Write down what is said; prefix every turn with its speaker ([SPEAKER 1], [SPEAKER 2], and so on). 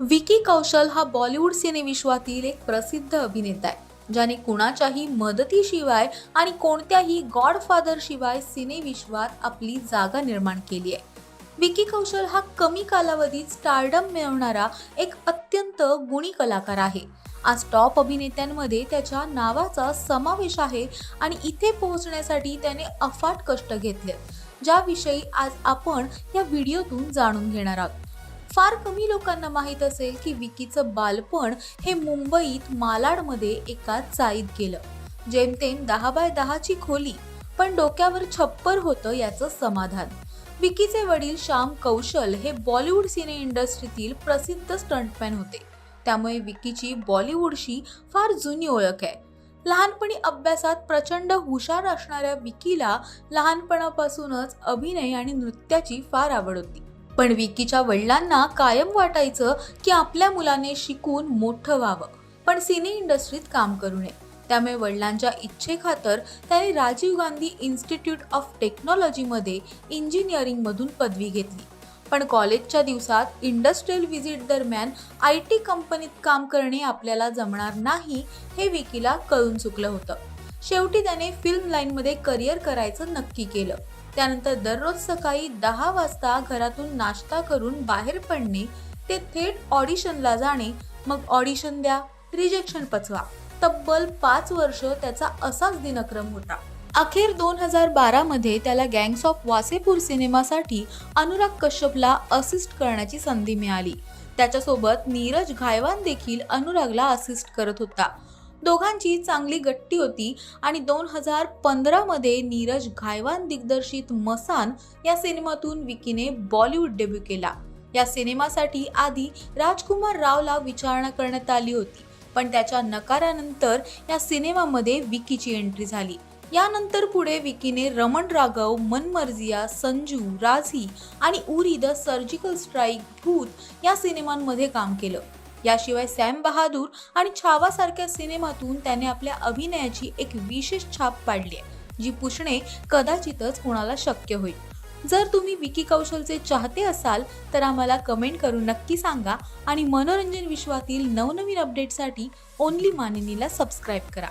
[SPEAKER 1] विकी कौशल हा बॉलिवूड सिनेविश्वातील एक प्रसिद्ध अभिनेता आहे ज्याने कुणाच्याही मदतीशिवाय आणि कोणत्याही गॉडफादर शिवाय सिनेविश्वात आपली जागा निर्माण केली आहे. विकी कौशल हा कमी कालावधीत स्टारडम मिळवणारा एक अत्यंत गुणी कलाकार आहे. आज टॉप अभिनेत्यांमध्ये त्याच्या नावाचा समावेश आहे आणि इथे पोहोचण्यासाठी त्याने अफाट कष्ट घेतले ज्याविषयी आज आपण या व्हिडिओतून जाणून घेणार आहोत. फार कमी लोकांना माहीत असेल की विकीचं बालपण हे मुंबईत मालाडमध्ये एका चाळीत गेलं. जेमतेम दहा बाय दहाची खोली पण डोक्यावर छप्पर होतं याचं समाधान. विकीचे वडील श्याम कौशल हे बॉलिवूड सिने इंडस्ट्रीतील प्रसिद्ध स्टंटमॅन होते. त्यामुळे विकीची बॉलिवूडशी फार जुनी ओळख आहे. लहानपणी अभ्यासात प्रचंड हुशार असणाऱ्या विकीला लहानपणापासूनच अभिनय आणि नृत्याची फार आवड होती. पण विकीच्या वडिलांना कायम वाटायचं की आपल्या मुलाने शिकून मोठं व्हावं. पण सिने इंडस्ट्रीत काम करू नये. त्यामुळे वडिलांच्या इच्छेखातर त्याने राजीव गांधी इन्स्टिट्यूट ऑफ टेक्नॉलॉजीमध्ये इंजिनिअरिंगमधून पदवी घेतली. पण कॉलेजच्या दिवसात इंडस्ट्रियल व्हिजिट दरम्यान आय टी कंपनीत काम करणे आपल्याला जमणार नाही हे विकीला कळून चुकलं होतं. शेवटी त्याने फिल्म लाईनमध्ये करिअर करायचं नक्की केलं. त्यानंतर दररोज सकाळी दहा वाजता घरातून नाश्ता करून बाहेर पडणे ते थेट ऑडिशनला जाणे मग ऑडिशन द्या रिजेक्शन पचवा. तब्बल पाच वर्ष त्याचा असाच दिनक्रम होता. अखेर दोन हजार बारामध्ये त्याला गँग्स ऑफ वासेपूर सिनेमासाठी अनुराग कश्यपला असिस्ट करण्याची संधी मिळाली. त्याच्यासोबत नीरज घायवान देखील अनुरागला असिस्ट करत होता. दोघांची चांगली गट्टी होती आणि दोन हजार पंधरामध्ये नीरज घायवान दिग्दर्शित मसान या सिनेमातून विकीने बॉलिवूड डेब्यू केला. या सिनेमासाठी आधी राजकुमार रावला विचारणा करण्यात आली होती पण त्याच्या नकारानंतर या सिनेमामध्ये विकीची एंट्री झाली. यानंतर पुढे विकीने रमण राघव मनमर्जिया संजू राझी आणि उरी द सर्जिकल स्ट्राईक भूत या सिनेमांमध्ये काम केलं. याशिवाय सॅम बहादूर आणि छावासारख्या सिनेमातून त्याने आपल्या अभिनयाची एक विशेष छाप पाडली आहे जी पुसणे कदाचितच कोणाला शक्य होईल. जर तुम्ही विकी कौशलचे चाहते असाल तर आम्हाला कमेंट करून नक्की सांगा आणि मनोरंजन विश्वातील नवनवीन अपडेटसाठी ओनली मानिनीला सबस्क्राईब करा.